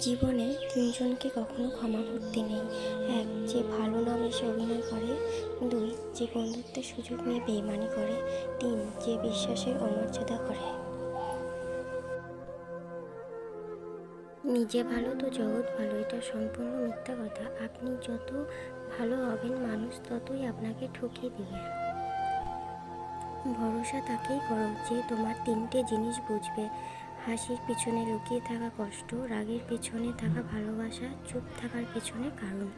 জীবনে তিনজনকে কখনো ক্ষমা করতে নেই। এক, যে ভালো না বেশি অভিনয় করে। দুই, যে বন্ধুত্বের সুযোগ নিয়ে বেইমানি করে। তিন, যে বিশ্বাসের অমর্যাদা করে। নিজে ভালো তো জগৎ ভালো এটা সম্পূর্ণ মিথ্যা কথা। আপনি যত ভালো হবেন মানুষ ততই আপনাকে ঠকিয়ে দিবে। ভরসা তাকেই করো যে তোমার তিনটে জিনিস বুঝবে। হাসির পিছনে লুকিয়ে থাকা কষ্ট, রাগের পেছনে থাকা ভালোবাসা, চুপ থাকার পেছনে কারণ।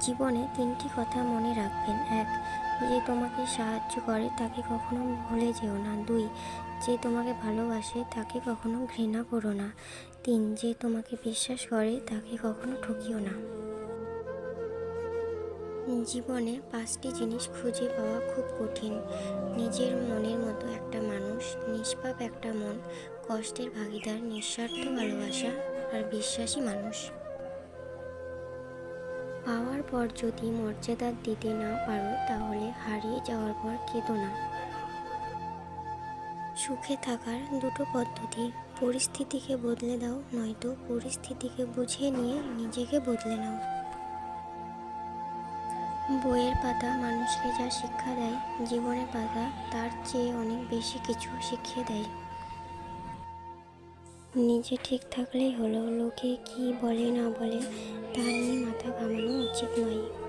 জীবনে তিনটি কথা মনে রাখবেন। এক, যে তোমাকে সাহায্য করে তাকে কখনো ভুলে যেও না। দুই, যে তোমাকে ভালোবাসে তাকে কখনো ঘৃণা করো না। তিন, যে তোমাকে বিশ্বাস করে তাকে কখনো ঠকিও না। জীবনে পাঁচটি জিনিস খুঁজে পাওয়া খুব কঠিন। নিজের মনের মতো নিষ্পাপ একটা মন, কষ্টের ভাগিদার, নিঃস্বার্থ ভালোবাসা আর বিশ্বাসী মানুষ। পাওয়ার পর যদি মর্যাদা দিতে না পারো, তাহলে হারিয়ে যাওয়ার পর কেঁদো না। সুখে থাকার দুটো পদ্ধতি, পরিস্থিতিকে বদলে দাও, নয়তো পরিস্থিতিকে বুঝিয়ে নিয়ে নিজেকে বদলে নাও। বইয়ের পাতা মানুষকে যা শিক্ষা দেয়, জীবনের পাতা তার চেয়ে অনেক বেশি কিছু শিখিয়ে দেয়। নিজে ঠিক থাকলেই হলো, লোকে কি বলে না বলে তা নিয়ে মাথা ঘামানো উচিত নয়।